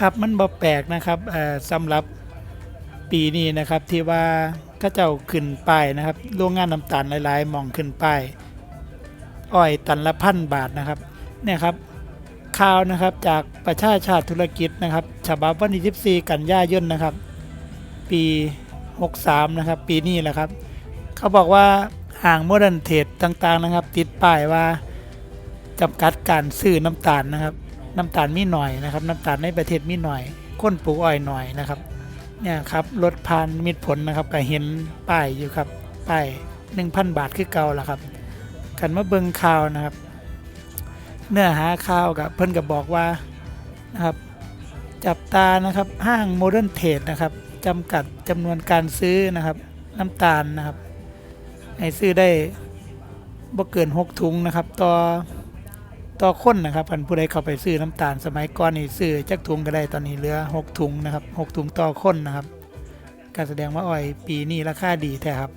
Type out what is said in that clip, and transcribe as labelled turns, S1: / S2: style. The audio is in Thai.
S1: ครับมันบ่แปลกนะครับสำหรับปีนี้นะครับที่ว่าข้าเจ้าขึ้นป้ายนะครับโรงงานน้ำตาลหลายๆมองขึ้นป้ายอ้อยตันละพันบาทนะครับเนี่ยครับข่าวนะครับจากประชาชาติธุรกิจนะครับฉบับวันที่14กันยายนนะครับ ปี 63 นะครับ ปีนี้แหละครับ เขาบอกว่าห่างโมเดิร์นเทรดต่างๆนะครับ ติดป้ายว่าจำกัดการซื้อน้ำตาลนะครับ น้ำตาลมีหน่อยนะครับ น้ำตาลในประเทศมีหน่อยคนปลูกอ้อยหน่อยนะครับเนี่ยครับรถพานมิตรผลนะครับก็เห็นป้ายอยู่ครับป้าย1,000 บาทคือเก่าแล้วครับกันมาเบิงข่าวนะครับ เนื้อหาข่าวกับเพิ่นก็บอกว่านะครับจับตานะครับห้างโมเดิร์นเทรดนะครับจำกัดจำนวนการซื้อนะครับ น้ำตาลนะครับให้ซื้อได้บ่เกิน 6 ถุงนะครับ ต่อ ต่อคนนะครับพันผู้ใดเข้าไปซื้อน้ำตาลสมัยก่อนนี่ซื้อจักถุงก็ได้ตอนนี้เหลือ 6 ถุงนะครับ6ถุงต่อคนนะครับการแสดงว่าอ้อยปีนี้ราคาดีแท้ครับ